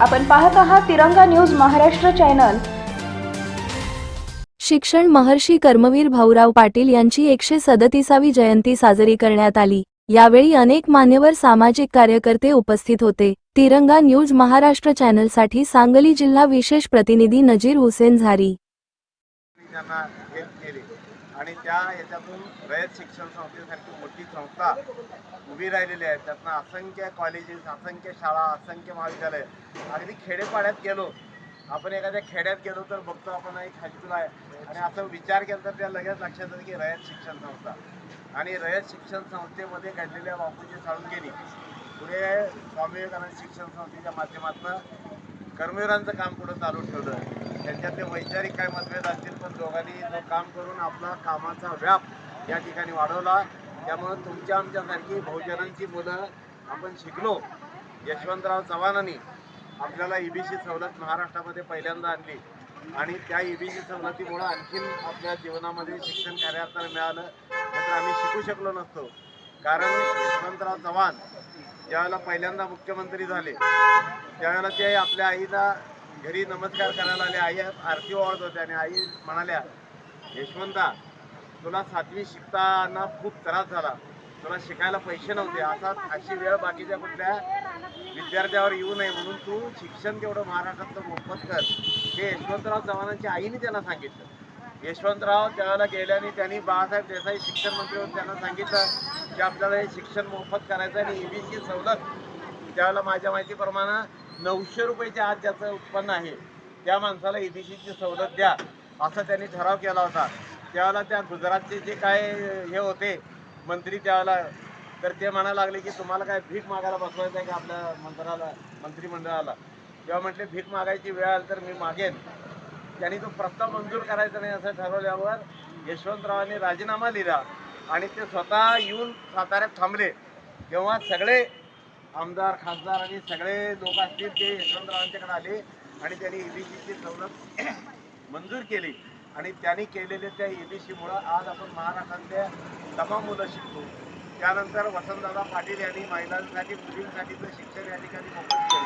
आपण पाहत आहात तिरंगा न्यूज महाराष्ट्र चॅनल. शिक्षण महर्षी कर्मवीर भाऊराव पाटील यांची एकशे सदतीसावी जयंती साजरी करण्यात आली. यावेळी अनेक मान्यवर सामाजिक कार्यकर्ते उपस्थित होते. तिरंगा न्यूज महाराष्ट्र चॅनलसाठी सांगली जिल्हा विशेष प्रतिनिधी नजीर हुसेन झारी. आणि त्या याच्यातून रयत शिक्षण संस्थेसारखी मोठी संस्था उभी राहिलेली आहे. त्यातनं असंख्य कॉलेजेस असंख्य शाळा असंख्य महाविद्यालय. अगदी खेडेपाड्यात गेलो. आपण एखाद्या खेड्यात गेलो तर बघतो आपण एक हायस्कूल आहे. आणि असं विचार केला तर त्या लगेच लक्षात येतं की रयत शिक्षण संस्था. आणि रयत शिक्षण संस्थेमध्ये घडलेल्या बापूजी साळुंकेनी पुढे स्वामी विवेकानंद शिक्षण संस्थेच्या माध्यमातून कर्मवीरांचं काम पुढं चालू ठेवलं त्यांच्यातले वैचारिक काय मतभेद असतील पण दोघांनी जो काम करून आपला कामाचा व्याप या ठिकाणी वाढवला. त्यामुळं तुमच्या आमच्यासारखी बहुजनांची मुलं आपण शिकलो. यशवंतराव चव्हाणांनी आपल्याला ईबीसी सवलत महाराष्ट्रामध्ये पहिल्यांदा आणली. आणि त्या ईबीसी सवलतीमुळं आणखीन आपल्या जीवनामध्ये शिक्षण कार्यात मिळालं. नाहीतर आम्ही शिकू शकलो नसतो. कारण यशवंतराव चव्हाण ज्यावेळेला पहिल्यांदा मुख्यमंत्री झाले त्यावेळेला ते आपल्या आईला घरी नमस्कार करायला आले. आई आरती ओवाळत होत्या आणि आई म्हणाल्या यशवंता तुला सातवी शिकताना खूप त्रास झाला. तुला शिकायला पैसे नव्हते. असा अशी वेळ बाकीच्या कुठल्या विद्यार्थ्यावर येऊ नये म्हणून तू शिक्षण तेवढं महाराष्ट्रातलं मोफत कर. हे यशवंतराव चव्हाणांच्या आईने त्यांना सांगितलं. यशवंतराव त्यावेळेला गेल्याने त्यांनी बाळासाहेब देसाई शिक्षण मंत्री होऊन त्यांना सांगितलं की आपल्याला हे शिक्षण मोफत करायचं आणि ईबीची सवलत त्यावेळेला माझ्या माहितीप्रमाणे नऊशे रुपयाच्या आत ज्याचं उत्पन्न आहे त्या माणसाला ईबीसीची सवलत द्या असा त्यांनी ठराव केला होता. त्यावेळेला त्या गुजरातचे जे काय हे होते मंत्री त्यावेळेला तर ते म्हणायला लागले की तुम्हाला काय भीक मागायला बसवायचं आहे का आपल्या मंत्राला मंत्रिमंडळाला? तेव्हा म्हटले भीक मागायची वेळ आली तर मी मागेन. त्यांनी तो प्रस्ताव मंजूर करायचा नाही असं ठरवल्यावर यशवंतरावांनी राजीनामा लिहिला आणि ते स्वतः येऊन साताऱ्यात थांबले. तेव्हा सगळे आमदार खासदार आणि सगळे लोक असतील ते यशवंतरावांच्याकडे आले आणि त्यांनी ईबीसीची सवलत मंजूर केली. आणि त्यांनी केलेल्या त्या ईबीसीमुळं आज आपण महाराष्ट्रातल्या तमाम मुलं शिकतो. त्यानंतर वसंतदादा पाटील यांनी महिलांसाठी मुलींसाठीचं शिक्षण या ठिकाणी मोफत केलं.